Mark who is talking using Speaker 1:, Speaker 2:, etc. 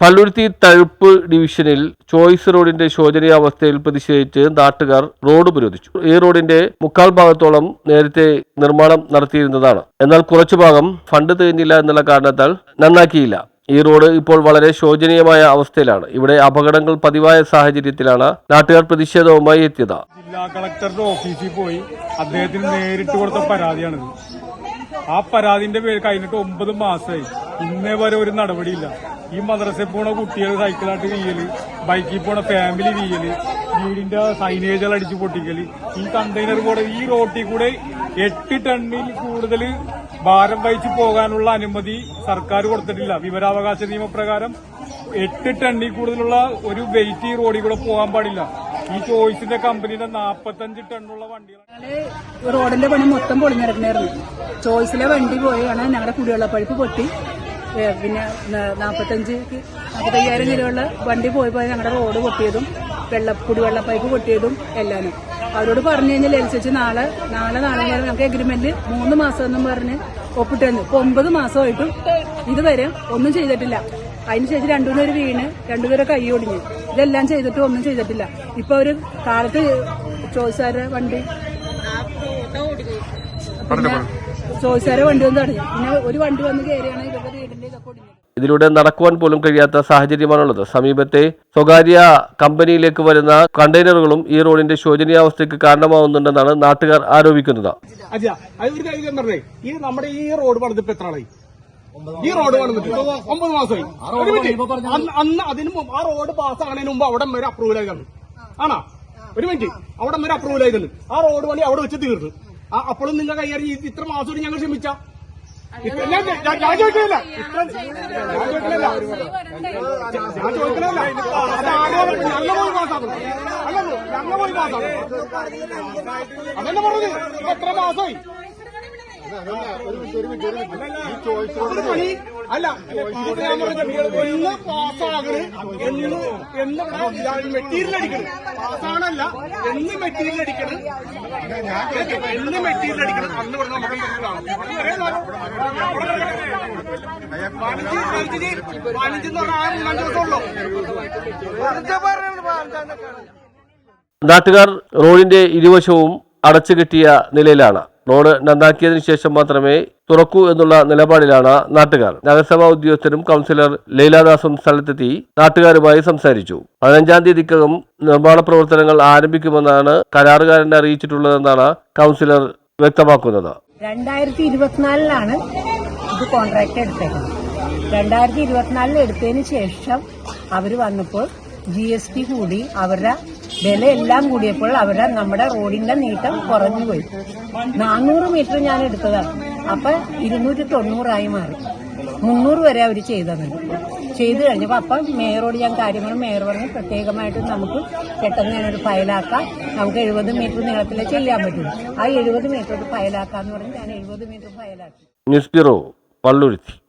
Speaker 1: പള്ളുരുത്തി തഴുപ്പ് ഡിവിഷനിൽ ചോയ്സ് റോഡിന്റെ ശോചനീയാവസ്ഥയിൽ പ്രതിഷേധിച്ച് നാട്ടുകാർ റോഡ് ഉപരോധിച്ചു ഈ റോഡിന്റെ മുക്കാൽ ഭാഗത്തോളം നേരത്തെ നിർമ്മാണം നടത്തിയിരുന്നതാണ്. എന്നാൽ കുറച്ചു ഭാഗം ഫണ്ട് തികഞ്ഞില്ല എന്നുള്ള കാരണത്താൽ നന്നാക്കിയില്ല. ഈ റോഡ് ഇപ്പോൾ വളരെ ശോചനീയമായ അവസ്ഥയിലാണ്. ഇവിടെ അപകടങ്ങൾ പതിവായ സാഹചര്യത്തിലാണ് നാട്ടുകാർ പ്രതിഷേധവുമായി എത്തിയത്.
Speaker 2: ജില്ലാ കളക്ടറുടെ ഓഫീസിൽ പോയി അദ്ദേഹത്തിന് നേരിട്ട് കൊടുത്ത പരാതിയാണിത്. ആ പരാതിന്റെ പേര് കഴിഞ്ഞിട്ട് ഒമ്പത് മാസമായി. ഇന്നേ വരെ ഒരു നടപടിയില്ല. ഈ മദ്രസയിൽ പോണ കുട്ടികൾ സൈക്കിളായിട്ട് വീയൽ ബൈക്കിൽ പോണ ഫാമിലി വീയൽ വീടിന്റെ സൈനേജുകൾ അടിച്ചു പൊട്ടിക്കൽ ഈ കണ്ടെയ്നർ കൂടെ ഈ റോട്ടിൽ കൂടെ എട്ട് ടണ്ണിൽ കൂടുതൽ ഭാരം വഹിച്ചു പോകാനുള്ള അനുമതി സർക്കാർ കൊടുത്തിട്ടില്ല. വിവരാവകാശ നിയമപ്രകാരം എട്ട് ടണ്ണിൽ കൂടുതലുള്ള ഒരു വെയിറ്റ് ഈ റോഡിൽ കൂടെ പോകാൻ പാടില്ല. ഈ ചോയ്സിന്റെ കമ്പനിയുടെ നാപ്പത്തഞ്ച് ടണ്ണുള്ള വണ്ടികൾ
Speaker 3: റോഡിന്റെ പണി മൊത്തം പൊളിഞ്ഞിറങ്ങായിരുന്നു ചോയ്സിലെ വണ്ടി പോയാണ് ഞങ്ങളുടെ കുടിവെള്ള പൈപ്പ് പൊട്ടി. പിന്നെ നാപ്പത്തഞ്ച് നാപ്പത്തയ്യായിരം കിലോയുള്ള വണ്ടി പോയി പോയി ഞങ്ങളുടെ റോഡ് പൊട്ടിയതും വെള്ള കുടിവെള്ള പൈപ്പ് പൊട്ടിയതും എല്ലാനും. അവരോട് പറഞ്ഞു കഴിഞ്ഞാൽ അനുസരിച്ച് നാളെ നാളെ നാളെ ഞങ്ങൾക്ക് എഗ്രിമെന്റ് മൂന്ന് മാസം എന്നും പറഞ്ഞ് ഒപ്പിട്ടു തന്നു ഇപ്പൊ ഒമ്പത് മാസമായിട്ടും ഇതുവരെ ഒന്നും ചെയ്തിട്ടില്ല. അതിനുശേഷം രണ്ടുപേര് വീണ് രണ്ടുപേരെ കൈ ഒടിഞ്ഞു. ഇതെല്ലാം ചെയ്തിട്ട് ഒന്നും ചെയ്തിട്ടില്ല. ഇപ്പൊ ഒരു കാലത്ത് ചോദിച്ചാരെ വണ്ടി പിന്നെ ചോയ്സാരെ വണ്ടി വന്ന് തടഞ്ഞു. പിന്നെ ഒരു വണ്ടി വന്ന് കയറിയാണ് ഇവരുടെ വീടിന്റെ ഇതൊക്കെ ഒടിഞ്ഞു
Speaker 1: ഇതിലൂടെ നടക്കുവാൻ പോലും കഴിയാത്ത സാഹചര്യമാണുള്ളത്. സമീപത്തെ സ്വകാര്യ കമ്പനിയിലേക്ക് വരുന്ന കണ്ടെയ്നറുകളും ഈ റോഡിന്റെ ശോചനീയാവസ്ഥയ്ക്ക് കാരണമാവുന്നുണ്ടെന്നാണ് നാട്ടുകാർ ആരോപിക്കുന്നത്.
Speaker 4: അച്ഛാ അത് ഒരു കാര്യം പറഞ്ഞേ. ഈ നമ്മുടെ ഈ റോഡ് പണിതിപ്പോ എത്ര ആളായി? ഈ റോഡ് വന്നിട്ട് ഒമ്പത് മാസമായി. അന്ന് അതിന് ആ റോഡ് പാസ്സാകണതിന് മുമ്പ് അവിടെ വരെ അപ്രൂവൽ ആയിരുന്നു ആണോ? ഒരു മിനിറ്റ്. അവിടെ വരെ അപ്രൂവൽ ആയിരുന്നു ആ റോഡ് പണി അവിടെ വെച്ച് തീർന്നു. അപ്പോഴും നിങ്ങൾ കൈകാര്യം ഇത്ര മാസം ഞങ്ങൾ ക്ഷമിച്ച. ഞാൻ ചോദിക്കുന്നില്ല ഇത്ര ഞാൻ ചോദിക്കുന്നില്ല ഞാൻ ഞങ്ങൾ പോയി പാസ്സാക്കണം അല്ലല്ലോ ഞങ്ങൾ പോയി പാസ്സാക്കണം അതന്നെ പറഞ്ഞത്. എത്ര മാസമായി? അല്ല എന്ന് പാസ്സാകണ് എന്ന് എന്ന് മെറ്റീരിയൽ അടിക്കണം പാസ്സാണല്ല എന്ന് മെറ്റീരിയൽ അടിക്കണം എന്ന് മെറ്റീരിയൽ അടിക്കണം അന്ന് ഇവിടെ നമുക്ക് പതിനഞ്ച് പതിനഞ്ച് പതിനഞ്ചെന്ന് പറഞ്ഞാൽ ആ മൂന്നാം ദിവസമുള്ളൂ വെറുതെ പറയുന്നത്
Speaker 1: നാട്ടുകാർ റോഡിന്റെ ഇരുവശവും അടച്ചുകെട്ടിയ നിലയിലാണ്. റോഡ് നന്നാക്കിയതിനു ശേഷം മാത്രമേ തുറക്കൂ എന്നുള്ള നിലപാടിലാണ് നാട്ടുകാർ. നഗരസഭാ ഉദ്യോഗസ്ഥരും കൗൺസിലർ ലീലാദാസും സ്ഥലത്തെത്തി നാട്ടുകാരുമായി സംസാരിച്ചു. പതിനഞ്ചാം തീയതിക്കകം നിർമ്മാണ പ്രവർത്തനങ്ങൾ ആരംഭിക്കുമെന്നാണ് കരാറുകാരനെ അറിയിച്ചിട്ടുള്ളതെന്നാണ് കൗൺസിലർ വ്യക്തമാക്കുന്നത്.
Speaker 5: രണ്ടായിരത്തി ഇരുപത്തിനാലിലാണ് ഇത് കോൺട്രാക്ട് എടുത്തത് രണ്ടായിരത്തി ഇരുപത്തിനാലിൽ എടുത്തതിന് ശേഷം അവർ വന്നപ്പോൾ ജി എസ് ടി കൂടി അവരുടെ വില എല്ലാം കൂടിയപ്പോൾ അവരുടെ നമ്മുടെ റോഡിന്റെ നീട്ടം കുറഞ്ഞു പോയി. നാനൂറ് മീറ്റർ ഞാൻ എടുത്തതാണ് അപ്പൊ ഇരുന്നൂറ്റി തൊണ്ണൂറായി മാറി. മുന്നൂറ് വരെ അവർ ചെയ്തത്. ചെയ്തു കഴിഞ്ഞപ്പോൾ അപ്പം മേയറോട് ഞാൻ കാര്യങ്ങൾ മേയർ പറഞ്ഞ് പ്രത്യേകമായിട്ട് നമുക്ക് പെട്ടെന്ന് ഞാനൊരു ഫയലാക്കാം. നമുക്ക് എഴുപത് മീറ്റർ നീളത്തിലേ ചെയ്യാൻ പറ്റും. ആ എഴുപത് മീറ്റർ ഫയലാക്കാന്ന് പറഞ്ഞ് ഞാൻ എഴുപത് മീറ്റർ ഫയലാക്കി.
Speaker 1: News bureau Palluruthy.